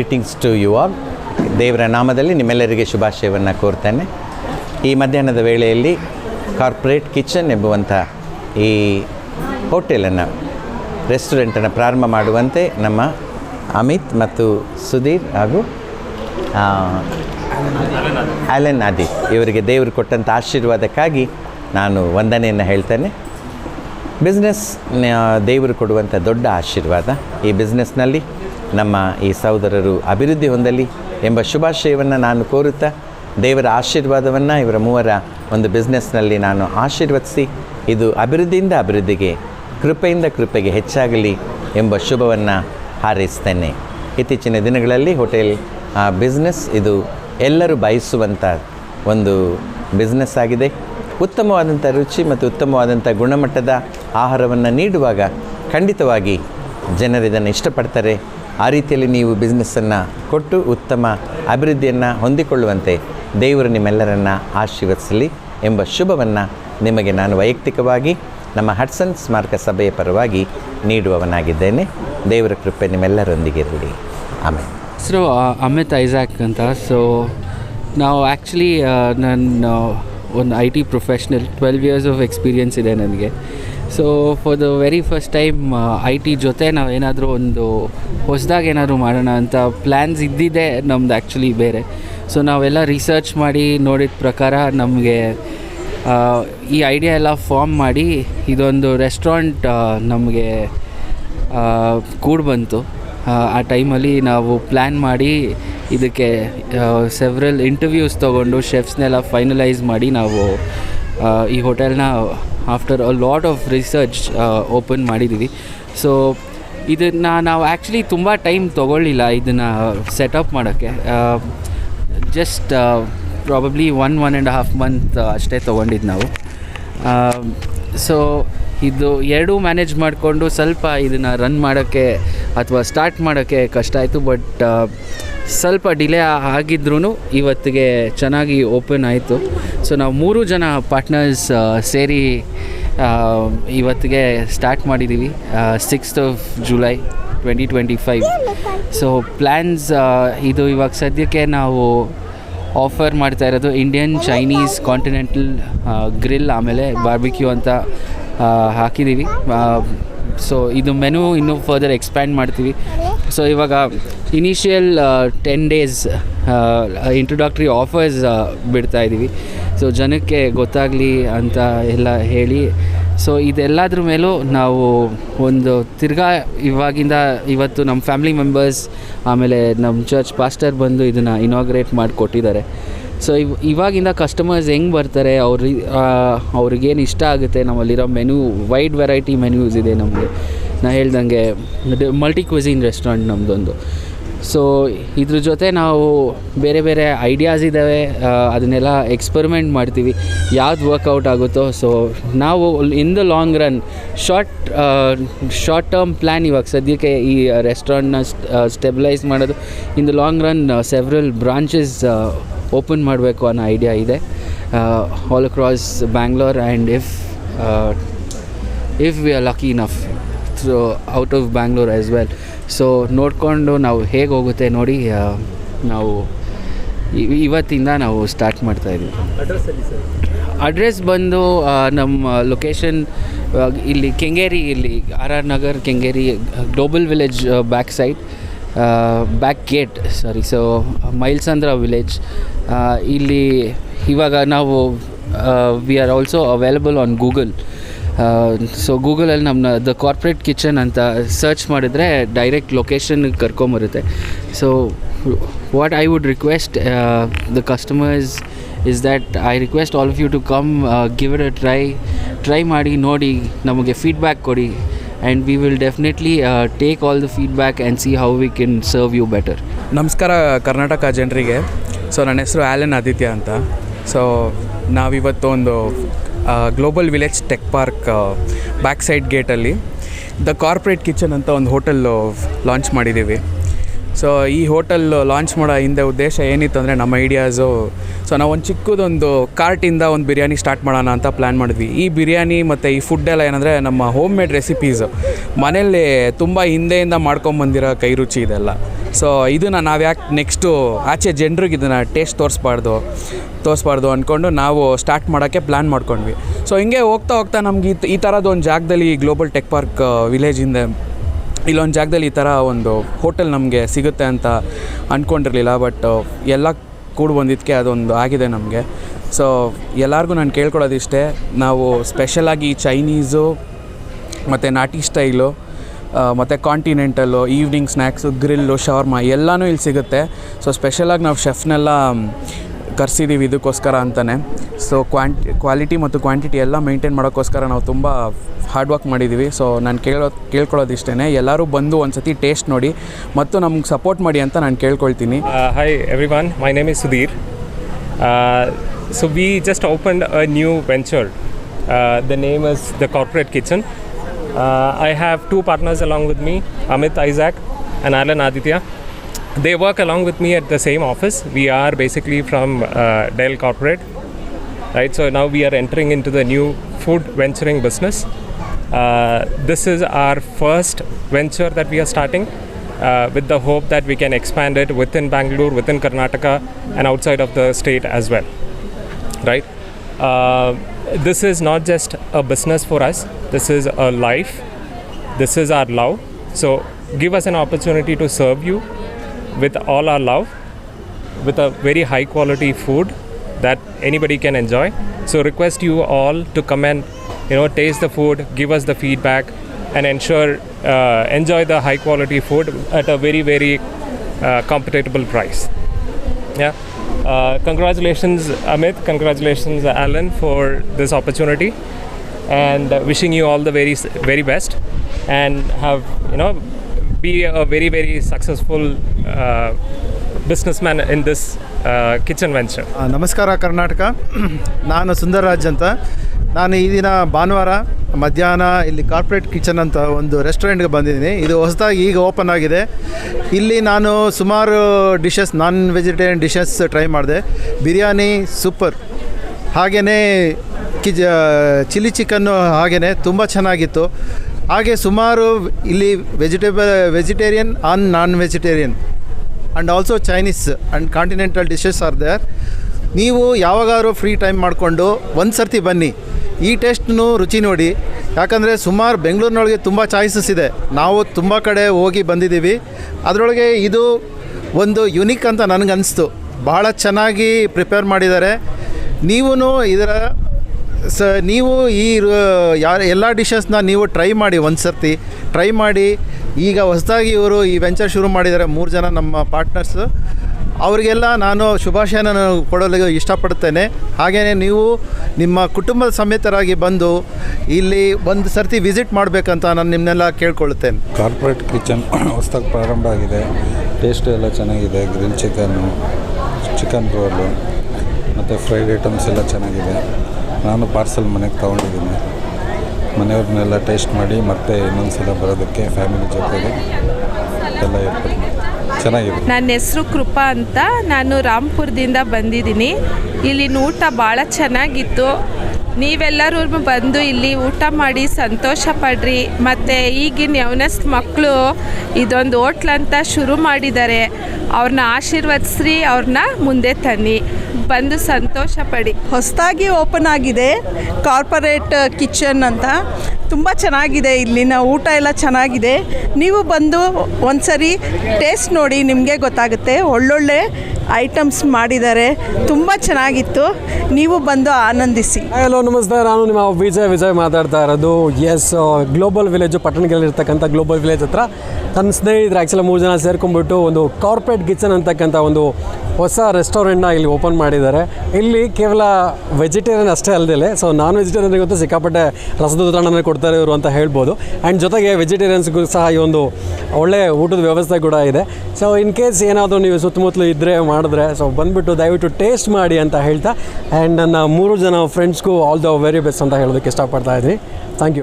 Greetings to you all ದೇವರ ನಾಮದಲ್ಲಿ ನಿಮ್ಮೆಲ್ಲರಿಗೆ ಶುಭಾಶಯವನ್ನು ಕೋರ್ತೇನೆ. ಈ ಮಧ್ಯಾಹ್ನದ ವೇಳೆಯಲ್ಲಿ ಕಾರ್ಪೊರೇಟ್ ಕಿಚನ್ ಎಂಬುವಂಥ ಈ ಹೋಟೆಲನ್ನು, ರೆಸ್ಟೋರೆಂಟನ್ನು ಪ್ರಾರಂಭ ಮಾಡುವಂತೆ ನಮ್ಮ ಅಮಿತ್ ಮತ್ತು ಸುಧೀರ್ ಹಾಗೂ ಆಲೆನ್ ಆದಿತ್ ಇವರಿಗೆ ದೇವರು ಕೊಟ್ಟಂಥ ಆಶೀರ್ವಾದಕ್ಕಾಗಿ ನಾನು ವಂದನೆಯನ್ನು ಹೇಳ್ತೇನೆ. ಬಿಸ್ನೆಸ್ ದೇವರು ಕೊಡುವಂಥ ದೊಡ್ಡ ಆಶೀರ್ವಾದ ಈ ಬಿಸ್ನೆಸ್ನಲ್ಲಿ ನಮ್ಮ ಈ ಸಹೋದರರು ಅಭಿವೃದ್ಧಿ ಹೊಂದಲಿ ಎಂಬ ಶುಭಾಶಯವನ್ನು ನಾನು ಕೋರುತ್ತಾ, ದೇವರ ಆಶೀರ್ವಾದವನ್ನು ಇವರ ಮೂವರ ಒಂದು ಬಿಸ್ನೆಸ್ನಲ್ಲಿ ನಾನು ಆಶೀರ್ವದಿಸಿ, ಇದು ಅಭಿವೃದ್ಧಿಯಿಂದ ಅಭಿವೃದ್ಧಿಗೆ, ಕೃಪೆಯಿಂದ ಕೃಪೆಗೆ ಹೆಚ್ಚಾಗಲಿ ಎಂಬ ಶುಭವನ್ನು ಹಾರೈಸ್ತೇನೆ. ಇತ್ತೀಚಿನ ದಿನಗಳಲ್ಲಿ ಹೋಟೆಲ್ ಬಿಸ್ನೆಸ್ ಇದು ಎಲ್ಲರೂ ಬಯಸುವಂಥ ಒಂದು ಬಿಸ್ನೆಸ್ ಆಗಿದೆ. ಉತ್ತಮವಾದಂಥ ರುಚಿ ಮತ್ತು ಉತ್ತಮವಾದಂಥ ಗುಣಮಟ್ಟದ ಆಹಾರವನ್ನು ನೀಡುವಾಗ ಖಂಡಿತವಾಗಿ ಜನರಿದನ್ನು ಇಷ್ಟಪಡ್ತಾರೆ. ಆ ರೀತಿಯಲ್ಲಿ ನೀವು ಬಿಸ್ನೆಸ್ಸನ್ನು ಕೊಟ್ಟು ಉತ್ತಮ ಅಭಿವೃದ್ಧಿಯನ್ನು ಹೊಂದಿಕೊಳ್ಳುವಂತೆ ದೇವರು ನಿಮ್ಮೆಲ್ಲರನ್ನು ಆಶೀರ್ವದಿಸಲಿ ಎಂಬ ಶುಭವನ್ನು ನಿಮಗೆ ನಾನು ವೈಯಕ್ತಿಕವಾಗಿ ನಮ್ಮ ಹಡ್ಸನ್ ಸ್ಮಾರಕ ಸಭೆಯ ಪರವಾಗಿ ನೀಡುವವನಾಗಿದ್ದೇನೆ. ದೇವರ ಕೃಪೆ ನಿಮ್ಮೆಲ್ಲರೊಂದಿಗೆ ಇರಲಿ. ಆಮೇಲೆ ಹೆಸರು ಅಮಿತ್ ಐಸಾಕ್ ಅಂತ. ಸೊ ನಾವು ಆ್ಯಕ್ಚುಲಿ ನನ್ನ ಒಂದು I T professional twelve years of experience ಇದೆ ನನಗೆ. So for the very first time I T ಜೊತೆ ನಾವು ಏನಾದರೂ ಒಂದು ಹೊಸದಾಗಿ ಏನಾದರೂ ಮಾಡೋಣ ಅಂತ ಪ್ಲ್ಯಾನ್ಸ್ ಇದ್ದಿದೆ ನಮ್ದು ಆ್ಯಕ್ಚುಲಿ ಬೇರೆ. ಸೊ ನಾವೆಲ್ಲ ರಿಸರ್ಚ್ ಮಾಡಿ ನೋಡಿದ ಪ್ರಕಾರ ನಮಗೆ ಈ ಐಡಿಯಾ ಎಲ್ಲ ಫಾರ್ಮ್ ಮಾಡಿ ಇದೊಂದು ರೆಸ್ಟೋರೆಂಟ್ ನಮಗೆ ಕೂಡಿ ಬಂತು. ಆ, ಟೈಮಲ್ಲಿ ನಾವು ಪ್ಲ್ಯಾನ್ ಮಾಡಿ ಇದಕ್ಕೆ ಸೆವ್ರಲ್ ಇಂಟರ್ವ್ಯೂಸ್ ತೊಗೊಂಡು ಶೆಫ್ಸ್ನೆಲ್ಲ ಫೈನಲೈಸ್ ಮಾಡಿ ನಾವು ಈ ಹೋಟೆಲ್ನ after a lot of research open ಮಾಡಿದ್ದೀವಿ ಸೊ ಇದನ್ನು ನಾವು ಆ್ಯಕ್ಚುಲಿ ತುಂಬ ಟೈಮ್ ತೊಗೊಳ್ಳಿಲ್ಲ ಇದನ್ನು ಸೆಟಪ್ ಮಾಡೋಕ್ಕೆ. Just probably one one and half month ಅಷ್ಟೇ ತೊಗೊಂಡಿದ್ದು ನಾವು. ಸೊ ಇದು ಎರಡೂ ಮ್ಯಾನೇಜ್ ಮಾಡಿಕೊಂಡು ಸ್ವಲ್ಪ ಇದನ್ನು ರನ್ ಮಾಡೋಕ್ಕೆ ಅಥವಾ ಸ್ಟಾರ್ಟ್ ಮಾಡೋಕ್ಕೆ ಕಷ್ಟ ಆಯಿತು ಬಟ್ ಸ್ವಲ್ಪ ಡಿಲೇ ಆಗಿದ್ರೂ ಇವತ್ತಿಗೆ ಚೆನ್ನಾಗಿ ಓಪನ್ ಆಯಿತು. ಸೊ ನಾವು ಮೂರು ಜನ ಪಾರ್ಟ್ನರ್ಸ್ ಸೇರಿ ಇವತ್ತಿಗೆ ಸ್ಟಾರ್ಟ್ ಮಾಡಿದ್ದೀವಿ sixth of July twenty twenty five so plans ಇದು ಇವಾಗ ಸದ್ಯಕ್ಕೆ ನಾವು ಆಫರ್ ಮಾಡ್ತಾ ಇರೋದು ಇಂಡಿಯನ್ ಚೈನೀಸ್ ಕಾಂಟಿನೆಂಟಲ್ ಗ್ರಿಲ್ ಆಮೇಲೆ ಬಾರ್ಬಿಕ್ಯೂ ಅಂತ ಹಾಕಿದ್ದೀವಿ ಸೊ ಇದು ಮೆನು ಇನ್ನೂ ಫರ್ದರ್ ಎಕ್ಸ್ಪ್ಯಾಂಡ್ ಮಾಡ್ತೀವಿ. ಸೊ ಇವಾಗ initial ten days introductory offers ಬಿಡ್ತಾ ಇದ್ದೀವಿ ಸೊ ಜನಕ್ಕೆ ಗೊತ್ತಾಗಲಿ ಅಂತ ಎಲ್ಲ ಹೇಳಿ. ಸೊ ಇದೆಲ್ಲದ್ರ ಮೇಲೂ ನಾವು ಒಂದು ತಿರ್ಗಾ ಇವಾಗಿಂದ ಇವತ್ತು ನಮ್ಮ ಫ್ಯಾಮಿಲಿ ಮೆಂಬರ್ಸ್ ಆಮೇಲೆ ನಮ್ಮ ಚರ್ಚ್ ಪಾಸ್ಟರ್ ಬಂದು ಇದನ್ನು ಇನಾಗ್ರೇಟ್ ಮಾಡಿ ಕೊಟ್ಟಿದ್ದಾರೆ ಸೊ ಇವ್, ಇವಾಗಿಂದ ಕಸ್ಟಮರ್ಸ್ ಹೆಂಗೆ ಬರ್ತಾರೆ, ಅವ್ರಿ ಅವ್ರಿಗೇನು ಇಷ್ಟ ಆಗುತ್ತೆ, ನಮ್ಮಲ್ಲಿರೋ ಮೆನು ವೈಡ್ ವೆರೈಟಿ ಮೆನ್ಯೂಸ್ ಇದೆ ನಮಗೆ. ನಾ ಹೇಳ್ದಂಗೆ ಮಲ್ಟಿ ಕ್ವಿಝಿನ್ ರೆಸ್ಟೋರೆಂಟ್ ನಮ್ಮದೊಂದು ಸೊ ಇದ್ರ ಜೊತೆ ನಾವು ಬೇರೆ ಬೇರೆ ಐಡಿಯಾಸ್ ಇದ್ದಾವೆ ಅದನ್ನೆಲ್ಲ ಎಕ್ಸ್ಪರಿಮೆಂಟ್ ಮಾಡ್ತೀವಿ. ಯಾವ್ದು ವರ್ಕೌಟ್ ಆಗುತ್ತೋ ಸೊ ನಾವು in the long run short short term plan ಇವಾಗ ಸದ್ಯಕ್ಕೆ ಈ ರೆಸ್ಟೋರೆಂಟ್ನ ಸ್ಟೆಬಿಲೈಸ್ ಮಾಡೋದು. In the long run several branches open ಮಾಡಬೇಕು ಅನ್ನೋ ಐಡಿಯಾ ಇದೆ. All across Bangalore and if if we are lucky enough so out of Bangalore as well so ನೋಡಿಕೊಂಡು ನಾವು ಹೇಗೆ ಹೋಗುತ್ತೆ ನೋಡಿ ನಾವು ಇವತ್ತಿಂದ ನಾವು ಸ್ಟಾರ್ಟ್ ಮಾಡ್ತಾ ಇದ್ದೀವಿ ಅಡ್ರೆಸ್ ಬಂದು ನಮ್ಮ ಲೊಕೇಶನ್ ಇಲ್ಲಿ ಕೆಂಗೇರಿ ಇಲ್ಲಿ R R Nagar Kengeri global village back side back gate sorry so Mylasandra village ಇಲ್ಲಿ ಇವಾಗ ನಾವು we are also available on Google so ಗೂಗಲಲ್ಲಿ ನಮ್ಮ ದ ಕಾರ್ಪೊರೇಟ್ ಕಿಚನ್ ಅಂತ ಸರ್ಚ್ ಮಾಡಿದರೆ ಡೈರೆಕ್ಟ್ ಲೊಕೇಶನ್ಗೆ ಕರ್ಕೊಂಬರುತ್ತೆ. So what I would request the customers is that I request all of you to come give it a try try ಮಾಡಿ, ನೋಡಿ, ನಮಗೆ feedback ಕೊಡಿ. And we will definitely take all the feedback and see how we can serve you better ನಮಸ್ಕಾರ ಕರ್ನಾಟಕ ಜನರಿಗೆ. So ನನ್ನ ಹೆಸರು Allen Aditya ಅಂತ. So ನಾವಿವತ್ತು ಒಂದು global village tech park back side ಗೇಟಲ್ಲಿ the corporate kitchen ಅಂತ ಒಂದು ಹೋಟೆಲ್ಲು ಲಾಂಚ್ ಮಾಡಿದ್ದೀವಿ ಸೊ ಈ ಹೋಟೆಲ್ ಲಾಂಚ್ ಮಾಡೋ ಹಿಂದೆ ಉದ್ದೇಶ ಏನಿತ್ತು ಅಂದರೆ ನಮ್ಮ ಐಡಿಯಾಸು ಸೊ ನಾವು ಒಂದು ಚಿಕ್ಕದೊಂದು ಕಾರ್ಟಿಂದ ಒಂದು ಬಿರಿಯಾನಿ ಸ್ಟಾರ್ಟ್ ಮಾಡೋಣ ಅಂತ ಪ್ಲ್ಯಾನ್ ಮಾಡಿದ್ವಿ. ಈ ಬಿರಿಯಾನಿ ಮತ್ತು ಈ ಫುಡ್ಡೆಲ್ಲ ಏನಂದರೆ ನಮ್ಮ ಹೋಮ್ ಮೇಡ್ ರೆಸಿಪೀಸು ಮನೆಯಲ್ಲಿ ತುಂಬ ಹಿಂದೆಯಿಂದ ಮಾಡ್ಕೊಂಬಂದಿರೋ ಕೈ ರುಚಿ ಇದೆಲ್ಲ. ಸೊ ಇದನ್ನು ನಾವು ಯಾಕೆ ನೆಕ್ಸ್ಟು ಆಚೆ ಜನರಿಗೆ ಇದನ್ನು ಟೇಸ್ಟ್ ತೋರಿಸ್ಬಾರ್ದು. ತೋರಿಸ್ಬಾರ್ದು ಅಂದ್ಕೊಂಡು ನಾವು ಸ್ಟಾರ್ಟ್ ಮಾಡೋಕ್ಕೆ ಪ್ಲ್ಯಾನ್ ಮಾಡ್ಕೊಂಡ್ವಿ. ಸೊ ಹಿಂಗೆ ಹೋಗ್ತಾ ಹೋಗ್ತಾ ನಮ್ಗೆ ಈ ಈ ಥರದ್ದು ಒಂದು ಜಾಗದಲ್ಲಿ ಗ್ಲೋಬಲ್ ಟೆಕ್ ಪಾರ್ಕ್ ವಿಲೇಜಿಂದ ಇಲ್ಲೊಂದು ಜಾಗದಲ್ಲಿ ಈ ಥರ ಒಂದು ಹೋಟೆಲ್ ನಮಗೆ ಸಿಗುತ್ತೆ ಅಂತ ಅಂದ್ಕೊಂಡಿರಲಿಲ್ಲ ಬಟ್ ಎಲ್ಲ ಕೂಡಿ ಬಂದಿದ್ದಕ್ಕೆ ಅದೊಂದು ಆಗಿದೆ ನಮಗೆ. ಸೊ ಎಲ್ಲರಿಗೂ ನಾನು ಕೇಳ್ಕೊಳ್ಳೋದಿಷ್ಟೇ ನಾವು ಸ್ಪೆಷಲಾಗಿ ಚೈನೀಸು ಮತ್ತು ನಾಟಿ ಸ್ಟೈಲು ಮತ್ತು continental evening snacks grill shawarma ಎಲ್ಲನೂ ಇಲ್ಲಿ ಸಿಗುತ್ತೆ. ಸೊ ಸ್ಪೆಷಲಾಗಿ ನಾವು ಶೆಫ್ನೆಲ್ಲ ಕರ್ಸಿದ್ದೀವಿ ಇದಕ್ಕೋಸ್ಕರ ಅಂತಲೇ ಸೊ ಕ್ವಾಂಟಿ ಕ್ವಾಲಿಟಿ ಮತ್ತು ಕ್ವಾಂಟಿಟಿ ಎಲ್ಲ ಮೇಂಟೈನ್ ಮಾಡೋಕ್ಕೋಸ್ಕರ ನಾವು ತುಂಬ ಹಾರ್ಡ್ ವರ್ಕ್ ಮಾಡಿದ್ದೀವಿ ಸೊ ನಾನು ಕೇಳೋ ಕೇಳ್ಕೊಳ್ಳೋದು ಇಷ್ಟೇ ಎಲ್ಲರೂ ಬಂದು ಒಂದು ಸತಿ ಟೇಸ್ಟ್ ನೋಡಿ ಮತ್ತು ನಮ್ಗೆ ಸಪೋರ್ಟ್ ಮಾಡಿ ಅಂತ ನಾನು ಕೇಳ್ಕೊಳ್ತೀನಿ. Hi everyone my name is Sudhir so we just open a new venture the name is the corporate kitchen I have two partners along with me Amit Isaac and ಆರ್ಲನ್ Aditya They work along with me at the same office. We are basically from uh, Dell Corporate, right? So now we are entering into the new food venturing business. Uh, this is our first venture that we are starting uh, with the hope that we can expand it within Bangalore, within Karnataka, and outside of the state as well. Right? Uh, this is not just a business for us, this is a life, this is our love. So, give us an opportunity to serve you with all our love, with a very high quality food that anybody can enjoy. So, request you all to come and you know taste the food, give us the feedback, and ensure uh, enjoy the high quality food at a very very uh, compatible price. Yeah. Uh, congratulations, Amit. Congratulations, Alan, for this opportunity, and wishing you all the very very best, and have you know be a very very successful uh, businessman in this uh, kitchen venture. ಆ, ನಮಸ್ಕಾರ ಕರ್ನಾಟಕ. ನಾನು ಸುಂದರರಾಜ್ ಅಂತ. ನಾನು ಈ ದಿನ ಭಾನುವಾರ ಮಧ್ಯಾಹ್ನ ಇಲ್ಲಿ ಕಾರ್ಪೊರೇಟ್ ಕಿಚನ್ ಅಂತ ಒಂದು ರೆಸ್ಟೋರೆಂಟ್ಗೆ ಬಂದಿದ್ದೀನಿ. ಇದು ಹೊಸದಾಗಿ ಈಗ ಓಪನ್ ಆಗಿದೆ. ಇಲ್ಲಿ ನಾನು ಸುಮಾರು dishes non vegetarian dishes try ಮಾಡಿದೆ. ಬಿರಿಯಾನಿ ಸೂಪರ್. ಹಾಗೆಯೇ ಕಿಜ ಚಿಲ್ಲಿ ಚಿಕನ್ನು ಹಾಗೆಯೇ ತುಂಬ ಚೆನ್ನಾಗಿತ್ತು. ಹಾಗೆ ಸುಮಾರು ಇಲ್ಲಿ vegetable vegetarian on non vegetarian and also Chinese and continental dishes are there ನೀವು ಯಾವಾಗಾದ್ರೂ ಫ್ರೀ ಟೈಮ್ ಮಾಡಿಕೊಂಡು ಒಂದು ಸರ್ತಿ ಬನ್ನಿ. ಈ ಟೇಸ್ಟ್ನು ರುಚಿ ನೋಡಿ. ಯಾಕಂದರೆ ಸುಮಾರು ಬೆಂಗಳೂರಿನೊಳಗೆ ತುಂಬ ಚಾಯ್ಸಸ್ ಇದೆ. ನಾವು ತುಂಬ ಕಡೆ ಹೋಗಿ ಬಂದಿದ್ದೀವಿ. ಅದರೊಳಗೆ ಇದು ಒಂದು ಯುನಿಕ್ ಅಂತ ನನಗನ್ನಿಸ್ತು ಭಾಳ ಚೆನ್ನಾಗಿ ಪ್ರಿಪೇರ್ ಮಾಡಿದ್ದಾರೆ. ನೀವೂ ಇದರ ಸ, ನೀವು ಈ ಯಾರ, ಎಲ್ಲ ಡಿಶಸ್ನ ನೀವು ಟ್ರೈ ಮಾಡಿ ಒಂದು ಸರ್ತಿ. ಟ್ರೈ ಮಾಡಿ. ಈಗ ಹೊಸದಾಗಿ ಇವರು ಈ ವೆಂಚರ್ ಶುರು ಮಾಡಿದ್ದಾರೆ ಮೂರು ಜನ ನಮ್ಮ ಪಾರ್ಟ್ನರ್ಸು ಅವರಿಗೆಲ್ಲ ನಾನು ಶುಭಾಶಯನ ಕೊಡಲು ಇಷ್ಟಪಡ್ತೇನೆ ಹಾಗೆಯೇ ನೀವು ನಿಮ್ಮ ಕುಟುಂಬದ ಸಮೇತರಾಗಿ ಬಂದು ಇಲ್ಲಿ ಒಂದು ಸರ್ತಿ ವಿಸಿಟ್ ಮಾಡಬೇಕಂತ ನಾನು ನಿಮ್ಮನ್ನೆಲ್ಲ ಕೇಳ್ಕೊಳ್ತೇನೆ. ಕಾರ್ಪೊರೇಟ್ ಕಿಚನ್ ಹೊಸ್ದಾಗಿ ಪ್ರಾರಂಭ ಆಗಿದೆ. ಟೇಸ್ಟ್ ಎಲ್ಲ ಚೆನ್ನಾಗಿದೆ. ಗ್ರೀನ್ ಚಿಕನ್ನು ಚಿಕನ್ ರೋಲು ಮತ್ತು ಫ್ರೈಡ್ ಐಟಮ್ಸ್ ಎಲ್ಲ ಚೆನ್ನಾಗಿದೆ. ನಾನು ಪಾರ್ಸಲ್ ಮನೆಗೆ ತೊಗೊಂಡಿದ್ದೀನಿ. ಮನೆಯವ್ರನ್ನೆಲ್ಲ ಟೇಸ್ಟ್ ಮಾಡಿ ಮತ್ತೆ ಇನ್ನೊಂದು ಸಲ ಬರೋದಕ್ಕೆ ಫ್ಯಾಮಿಲಿ ಜೊತೆಗೆ ಎಲ್ಲ ಏರ್ಪಾಡು ಚೆನ್ನಾಗಿದೆ. ನನ್ನ ಹೆಸರು ಕೃಪಾ ಅಂತ. ನಾನು ರಾಮ್ಪುರದಿಂದ ಬಂದಿದ್ದೀನಿ. ಇಲ್ಲಿನ ಊಟ ಭಾಳ ಚೆನ್ನಾಗಿತ್ತು. ನೀವೆಲ್ಲರೂ ಬಂದು ಇಲ್ಲಿ ಊಟ ಮಾಡಿ ಸಂತೋಷ ಪಡ್ರಿ. ಮತ್ತು ಈಗಿನ ಯವನಸ್ ಮಕ್ಕಳು ಇದೊಂದು ಹೋಟ್ಲ್ ಅಂತ ಶುರು ಮಾಡಿದ್ದಾರೆ ಅವ್ರನ್ನ ಆಶೀರ್ವದಿಸ್ರಿ ಅವ್ರನ್ನ ಮುಂದೆ ತನ್ನಿ. ಬಂದು ಸಂತೋಷ ಪಡಿ. ಹೊಸದಾಗಿ ಓಪನ್ ಆಗಿದೆ ಕಾರ್ಪೊರೇಟ್ ಕಿಚನ್ ಅಂತ. ತುಂಬ ಚೆನ್ನಾಗಿದೆ ಇಲ್ಲಿನ ಊಟ ಎಲ್ಲ ಚೆನ್ನಾಗಿದೆ. ನೀವು ಬಂದು ಒಂದ್ಸರಿ ಟೇಸ್ಟ್ ನೋಡಿ ನಿಮಗೆ ಗೊತ್ತಾಗುತ್ತೆ. ಒಳ್ಳೊಳ್ಳೆ ಐಟಮ್ಸ್ ಮಾಡಿದ್ದಾರೆ. ತುಂಬ ಚೆನ್ನಾಗಿತ್ತು. ನೀವು ಬಂದು ಆನಂದಿಸಿ. ಹಲೋ ನಮಸ್ತೆ. ನಾನು ನಿಮ್ಮ ವಿಜಯ್ ವಿಜಯ್ ಮಾತಾಡ್ತಾ ಇರೋದು. ಎಸ್ ಗ್ಲೋಬಲ್ ವಿಲೇಜು ಪಟ್ಟಣಗಳಲ್ಲಿರ್ತಕ್ಕಂಥ ಗ್ಲೋಬಲ್ ವಿಲೇಜ್ ಹತ್ರ. ನನ್ನ ಸ್ನೇಹಿತರು ಆ್ಯಕ್ಚುಲಿ ಮೂರು ಜನ ಸೇರ್ಕೊಂಡ್ಬಿಟ್ಟು ಒಂದು ಕಾರ್ಪೊರೇಟ್ ಕಿಚನ್ ಅಂತಕ್ಕಂಥ ಒಂದು ಹೊಸ ರೆಸ್ಟೋರೆಂಟ್ನ ಇಲ್ಲಿ ಓಪನ್ ಮಾಡಿದ್ದಾರೆ. ಇಲ್ಲಿ ಕೇವಲ ವೆಜಿಟೇರಿಯನ್ ಅಷ್ಟೇ ಅಲ್ಲದೆ ಸೊ ನಾನ್ ವೆಜಿಟೇರಿಯನ್ಗಂತೂ ಸಿಕ್ಕಾಪಟ್ಟೆ ರಸದ ಉದಾಹರಣೆ ಕೊಡ್ತಾರೆ ಇವರು ಅಂತ ಹೇಳ್ಬೋದು. ಆ್ಯಂಡ್ ಜೊತೆಗೆ ವೆಜಿಟೇರಿಯನ್ಸ್ಗೂ ಸಹ ಈ ಒಂದು ಒಳ್ಳೆ ಊಟದ ವ್ಯವಸ್ಥೆ ಕೂಡ ಇದೆ. ಸೊ ಇನ್ ಕೇಸ್ ಏನಾದರೂ ನೀವು ಸುತ್ತಮುತ್ತಲು ಇದ್ದರೆ ಮಾಡಿದ್ರೆ ಸೊ ಬಂದುಬಿಟ್ಟು ದಯವಿಟ್ಟು ಟೇಸ್ಟ್ ಮಾಡಿ ಅಂತ ಹೇಳ್ತಾ ಆ್ಯಂಡ್ ನನ್ನ ಮೂರು ಜನ ಫ್ರೆಂಡ್ಸ್ಗೂ ಆಲ್ ದ ವೆರಿ ಬೆಸ್ಟ್ ಅಂತ ಹೇಳೋದಕ್ಕೆ ಇಷ್ಟಪಡ್ತಾ ಇದ್ದೀನಿ. Thank you